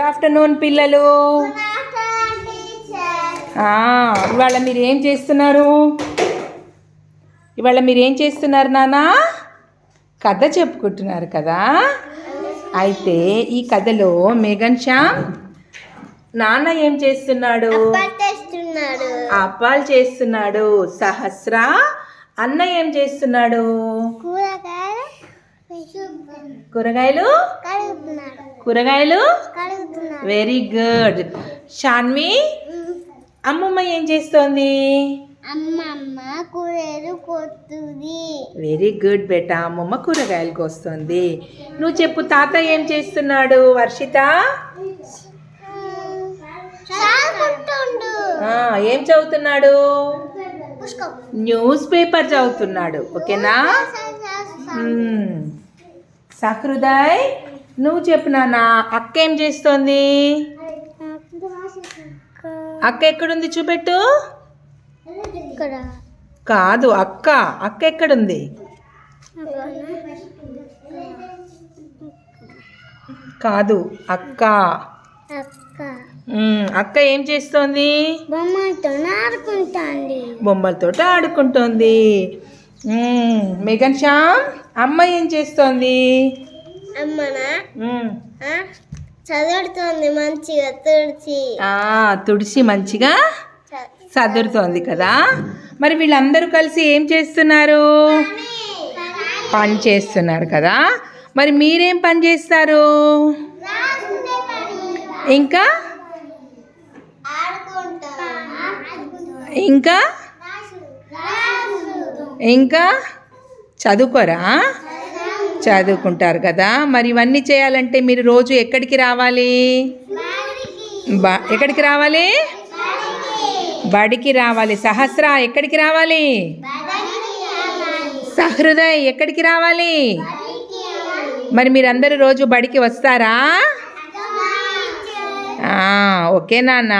Good afternoon పిల్లలు. ఇవాళ మీరు ఏం చేస్తున్నారు? ఇవాళ మీరు ఏం చేస్తున్నారు నానా? కథ చెప్పుకుంటున్నారు కదా? అయితే ఈ కథలో మేఘన్ శ్యామ్ నాన్న ఏం చేస్తున్నాడు? అప్పాలు చేస్తున్నాడు. సహస్ర అన్న ఏం చేస్తున్నాడు? కూరగాయలు కూరగాయలు? వెరీ గుడ్ షాన్వి అమ్మమ్మ ఏం చేస్తోంది? అమ్మమ్మ వెరీ గుడ్ బేటా అమ్మమ్మ కూరగాయలు కోస్తుంది. నువ్వు చెప్పు తాత ఏం చేస్తున్నాడు? వర్షిత? ఏం చదువుతున్నాడు? న్యూస్ పేపర్ చదువుతున్నాడు ఓకేనా. సహృదయ్ నువ్వు చెప్పు నాన్న అక్క ఏం చేస్తోంది? అక్క ఎక్కడుంది చూపెట్టు. కాదు అక్క అక్క ఎక్కడుంది? కాదు అక్క. అక్క. ఏం చేస్తోంది? బొమ్మలతో ఆడుకుంటాంది. బొమ్మలతో ఆడుకుంటోంది. మ్మ్. మేఘన్ శ్యామ్ అమ్మ ఏం చేస్తోంది? అమ్మనా? మ్మ్. చదువుతుంది మంచిగా తుడిచి. ఆ, తుడిసి మంచిగా సదురుతోంది కదా. మరి వీళ్ళందరూ కలిసి ఏం చేస్తున్నారు? పని చేస్తున్నారు కదా. మరి మీరేం పని చేస్తారు? ఇంకా? ఇంకా? ఇంకా? చదువుకోరా? చదువుకుంటారు కదా. మరి ఇవన్నీ చేయాలంటే మీరు రోజు ఎక్కడికి రావాలి? బా ఎక్కడికి రావాలి? బడికి రావాలి. సహస్ర ఎక్కడికి రావాలి? సహృదయ్ ఎక్కడికి రావాలి? మరి మీరందరూ రోజు బడికి వస్తారా? ఓకే నాన్న.